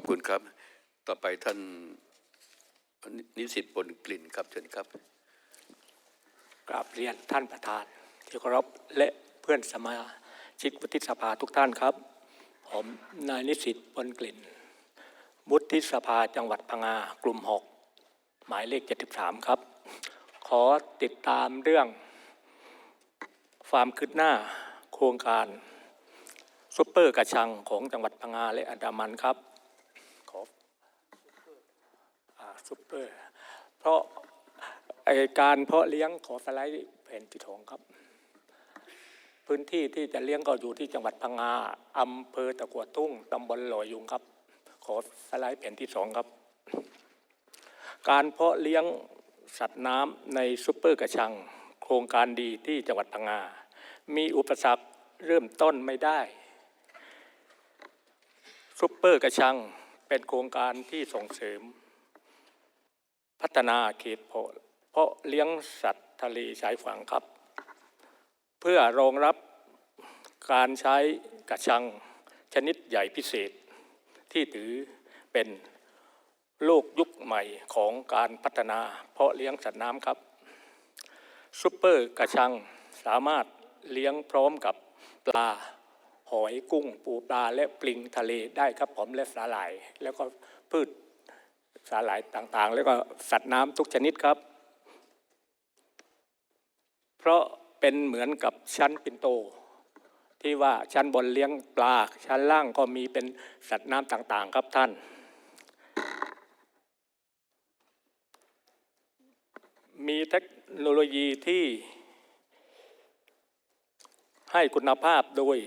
อบคุณครับ ต่อไปท่านนิสิตปนกลิ่นครับเชิญครับ กราบเรียนท่านประธานที่เคารพและเพื่อนสมาชิกวุฒิสภาทุกท่านครับ ผมนายนิสิตปนกลิ่น วุฒิสภาจังหวัดพังงากลุ่ม 6 หมายเลข 73 ครับ ขอติดตามเรื่อง ความคืบหน้าโครงการซุปเปอร์กระชังของจังหวัดพังงาและอันดามันครับ ขออ่า ซุปเปอร์ เพราะการเพาะเลี้ยงขอสไลด์แผ่นที่สองครับ พื้นที่ที่จะเลี้ยงก็อยู่ที่จังหวัดพังงาอำเภอตะกัวทุ่งตำบลหล่อยุงครับ ขอสไลด์แผ่นที่สองครับ การเพาะเลี้ยงสัตว์น้ำในซุปเปอร์กระชัง โครงการดีที่จังหวัดพังงา มีอุปสรรคเริ่มต้นไม่ได้ซุปเปอร์กระชังเป็นโครงการที่ส่งเสริม พัฒนาเขตเพาะเพาะเลี้ยงสัตว์ทะเลชายฝั่งครับ เพื่อรองรับการใช้กระชังชนิดใหญ่พิเศษ ที่ถือเป็นโลกยุคใหม่ของการพัฒนาเพาะเลี้ยงสัตว์น้ำครับซุปเปอร์กระชังสามารถเลี้ยงพร้อมกับปลาหอยกุ้งปูปลาและปลิงทะเลได้ครับผมและสาหร่าย แล้วก็พืช สาหร่ายต่างๆ แล้วก็สัตว์น้ำทุกชนิดครับ เพราะเป็นเหมือนกับชั้นปินโต ที่ว่าชั้นบนเลี้ยงปลา ชั้นล่างก็มีเป็นสัตว์น้ำต่างๆ ครับท่าน มีเทคโนโลยีที่ให้คุณภาพโดย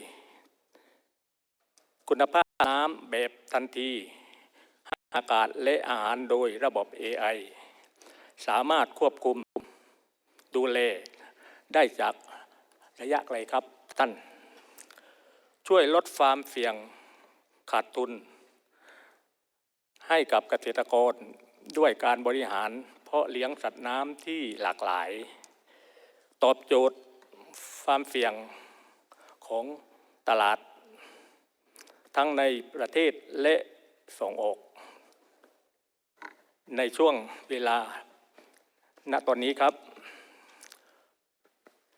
คุณภาพน้ำแบบทันที อากาศและอาหารโดยระบบ AI สามารถควบคุมดูแลได้จากระยะไกลครับท่าน ช่วยลดความเสี่ยงขาดทุน ให้กับเกษตรกรด้วยการบริหาร เพาะเลี้ยงสัตว์น้ำที่หลากหลาย ตอบโจทย์ความเสี่ยงของตลาด ทั้งในประเทศและส่งออก ในช่วงเวลาณตอนนี้ครับ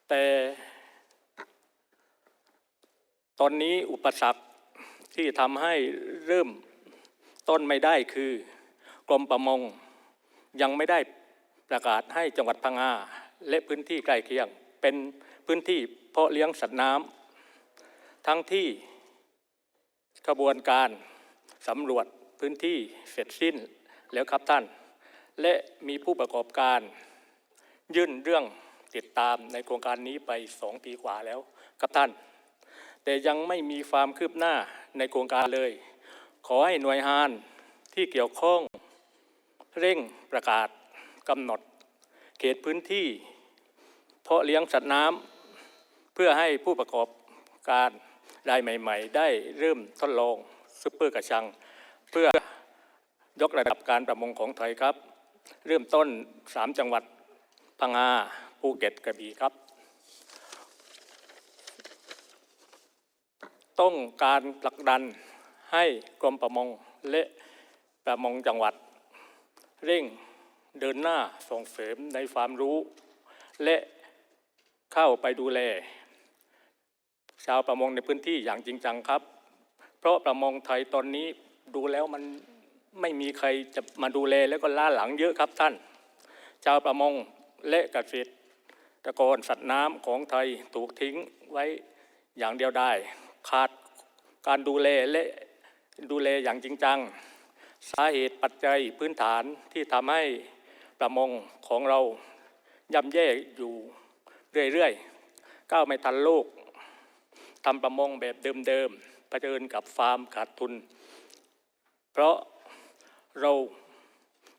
แต่ตอนนี้อุปสรรคที่ทำให้เริ่มต้นไม่ได้คือกรมประมงยังไม่ได้ประกาศให้จังหวัดพังงาและพื้นที่ใกล้เคียง เป็นพื้นที่เพาะเลี้ยงสัตว์น้ำทั้งที่กระบวนการสำรวจพื้นที่เสร็จสิ้น แล้วครับท่าน และมีผู้ประกอบการ ยื่นเรื่องติดตามในโครงการนี้ไปสองปีกว่าแล้วครับท่าน แต่ยังไม่มีความคืบหน้าในโครงการเลย ขอให้หน่วยงานที่เกี่ยวข้องเร่งประกาศกำหนด เขตพื้นที่ เพาะเลี้ยงสัตว์น้ำเพื่อให้ผู้ประกอบการรายใหม่ ๆ ได้เริ่มทดลองซุปเปอร์กระชัง เพื่อ ยกระดับการประมงของไทยครับ เริ่มต้น 3 จังหวัดพังงาภูเก็ตกระบี่ครับ ต้องการผลักดันให้กรมประมงและประมงจังหวัด เร่งเดินหน้าส่งเสริมในความรู้ และเข้าไปดูแล ชาวประมงในพื้นที่อย่างจริงจังครับ เพราะประมงไทยตอนนี้ดูแล้วมัน ไม่มีใครจะมาดูแลแล้วก็ล่าหลังเยอะครับท่าน ชาวประมงและเกษตรกรสัตว์น้ำของไทยถูกทิ้งไว้อย่างเดียวได้ ขาดการดูแลและดูแลอย่างจริงจัง สาเหตุปัจจัยพื้นฐานที่ทำให้ประมงของเราย่ำแย่อยู่เรื่อยๆก้าวไม่ทันโลกทำประมงแบบเดิมๆเผชิญกับฟาร์มขาดทุน เพราะ เรา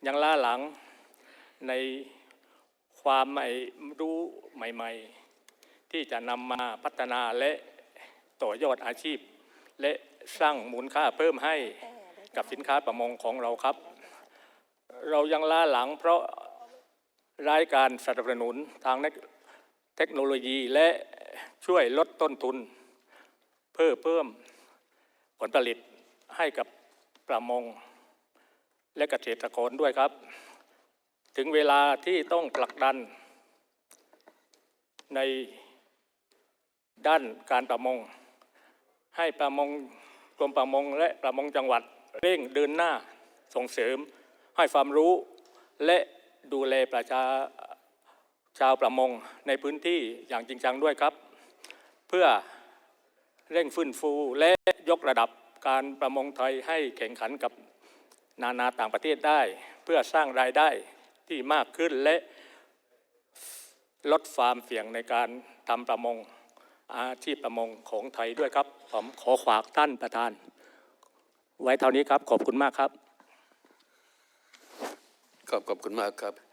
ยังล่าหลังในความไม่รู้ใหม่ๆ ที่จะนำมาพัฒนาและต่อยอดอาชีพ และสร้างมูลค่าเพิ่มให้กับสินค้าประมงของเราครับ เรายังล่าหลังเพราะรายการสนับสนุนทางเทคโนโลยีและช่วยลดต้นทุน เพื่อเพิ่มผลผลิตให้กับประมง และเกษตรกรด้วยครับ ถึงเวลาที่ต้องผลักดัน ในด้านการประมง ให้ประมงกรมประมงและประมงจังหวัดเร่งเดินหน้าส่งเสริม ให้ความรู้ และดูแลประชาชาวประมงในพื้นที่อย่างจริงจังด้วยครับ เพื่อเร่งฟื้นฟูและยกระดับการประมงไทยให้แข่งขันกับ นานาต่างประเทศได้เพื่อสร้างรายได้ที่มากขึ้นและลดความเสี่ยงในการทำประมงอาชีพประมงของไทยด้วยครับผมขอขวากท่านประธาน ไว้เท่านี้ครับขอบคุณมากครับ ขอบขอบคุณมากครับ